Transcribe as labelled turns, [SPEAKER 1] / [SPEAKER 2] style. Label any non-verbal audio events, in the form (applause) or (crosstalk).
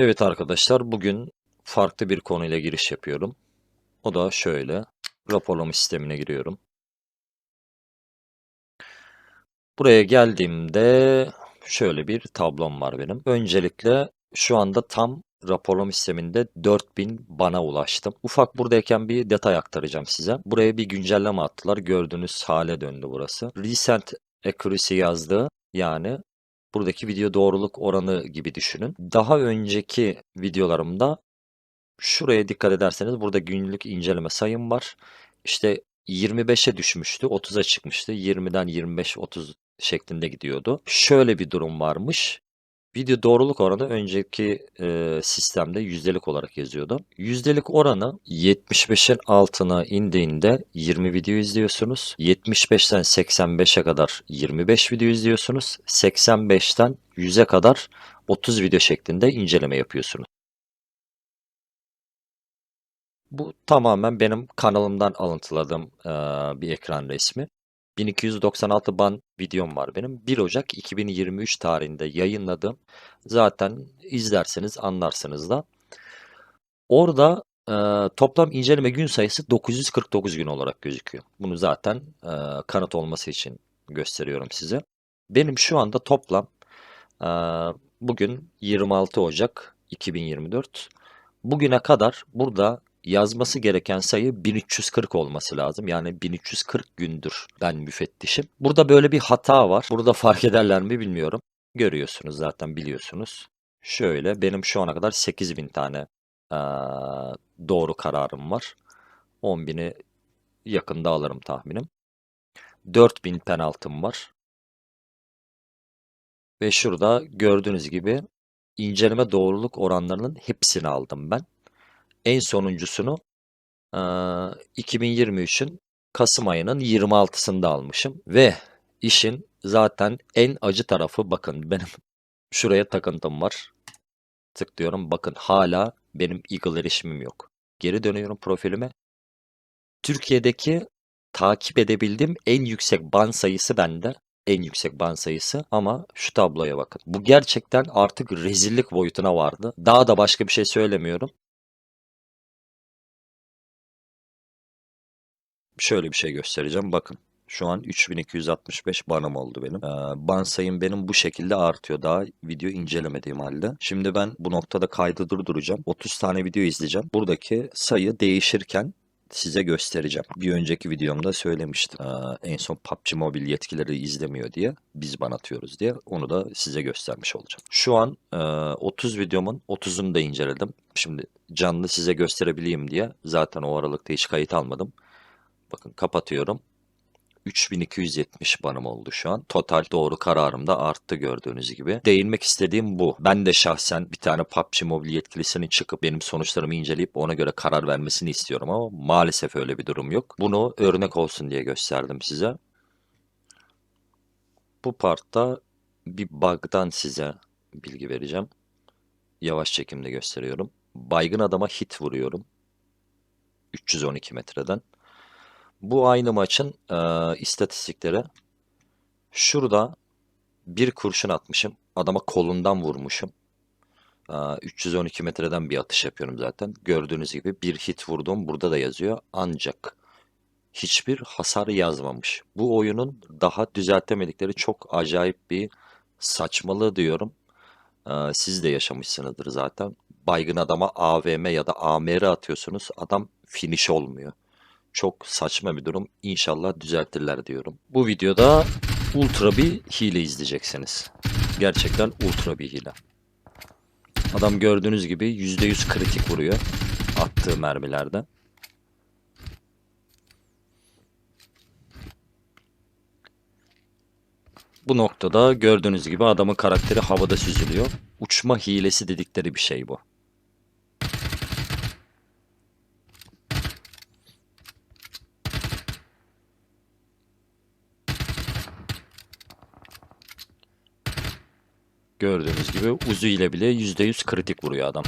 [SPEAKER 1] Evet arkadaşlar bugün farklı bir konuyla giriş yapıyorum. O da şöyle. Raporlama sistemine giriyorum. Buraya geldiğimde şöyle bir tablom var benim. Öncelikle şu anda tam raporlama sisteminde 4000 bana ulaştım. Ufak buradayken bir detay aktaracağım size. Buraya bir güncelleme attılar. Gördüğünüz hale döndü burası. Recent accuracy yazdığı yani buradaki video doğruluk oranı gibi düşünün. Daha önceki videolarımda şuraya dikkat ederseniz burada günlük inceleme sayım var. İşte 25'e düşmüştü, 30'a çıkmıştı. 20'den 25-30 şeklinde gidiyordu. Şöyle bir durum varmış. Video doğruluk oranı önceki e, sistemde yüzdelik olarak yazıyordu. Yüzdelik oranı 75'in altına indiğinde 20 video izliyorsunuz. 75'ten 85'e kadar 25 video izliyorsunuz. 85'ten 100'e kadar 30 video şeklinde inceleme yapıyorsunuz. Bu tamamen benim kanalımdan alıntıladığım e, bir ekran resmi. 1296 ban videom var benim. 1 Ocak 2023 tarihinde yayınladım. Zaten izlerseniz anlarsınız da. Orada e, toplam inceleme gün sayısı 949 gün olarak gözüküyor. Bunu zaten e, kanıt olması için gösteriyorum size. Benim şu anda toplam e, bugün 26 Ocak 2024. Bugüne kadar burada yazması gereken sayı 1340 olması lazım. Yani 1340 gündür ben müfettişim. Burada böyle bir hata var. Burada fark ederler mi bilmiyorum. Görüyorsunuz zaten biliyorsunuz. Şöyle benim şu ana kadar 8000 tane eee, doğru kararım var. 10.000'i yakında alırım tahminim. 4000 penaltım var. Ve şurada gördüğünüz gibi inceleme doğruluk oranlarının hepsini aldım ben. En sonuncusunu eee, 2023'ün Kasım ayının 26'sında almışım. Ve işin zaten en acı tarafı bakın benim (laughs) şuraya takıntım var. Tıklıyorum bakın hala benim Eagle erişimim yok. Geri dönüyorum profilime. Türkiye'deki takip edebildiğim en yüksek ban sayısı bende. En yüksek ban sayısı ama şu tabloya bakın. Bu gerçekten artık rezillik boyutuna vardı. Daha da başka bir şey söylemiyorum. Şöyle bir şey göstereceğim. Bakın. Şu an 3265 banım oldu benim. Ee, ban sayım benim bu şekilde artıyor daha video incelemediğim halde. Şimdi ben bu noktada kaydı durduracağım. 30 tane video izleyeceğim. Buradaki sayı değişirken size göstereceğim. Bir önceki videomda söylemiştim. Ee, en son PUBG Mobile yetkileri izlemiyor diye biz ban atıyoruz diye onu da size göstermiş olacağım. Şu an e, 30 videomun 30'unu da inceledim. Şimdi canlı size gösterebileyim diye zaten o aralıkta hiç kayıt almadım. Bakın kapatıyorum. 3270 banım oldu şu an. Total doğru kararım da arttı gördüğünüz gibi. Değinmek istediğim bu. Ben de şahsen bir tane PUBG Mobile yetkilisinin çıkıp benim sonuçlarımı inceleyip ona göre karar vermesini istiyorum ama maalesef öyle bir durum yok. Bunu örnek olsun diye gösterdim size. Bu partta bir bug'dan size bilgi vereceğim. Yavaş çekimde gösteriyorum. Baygın adama hit vuruyorum. 312 metreden. Bu aynı maçın e, istatistikleri. Şurada bir kurşun atmışım. Adama kolundan vurmuşum. E, 312 metreden bir atış yapıyorum zaten. Gördüğünüz gibi bir hit vurdum. Burada da yazıyor. Ancak hiçbir hasar yazmamış. Bu oyunun daha düzeltemedikleri çok acayip bir saçmalığı diyorum. E, siz de yaşamışsınızdır zaten. Baygın adama AVM ya da AMR atıyorsunuz. Adam finish olmuyor. Çok saçma bir durum. İnşallah düzeltirler diyorum. Bu videoda ultra bir hile izleyeceksiniz. Gerçekten ultra bir hile. Adam gördüğünüz gibi %100 kritik vuruyor attığı mermilerden. Bu noktada gördüğünüz gibi adamın karakteri havada süzülüyor. Uçma hilesi dedikleri bir şey bu. Gördüğünüz gibi Uzi ile bile %100 kritik vuruyor adam.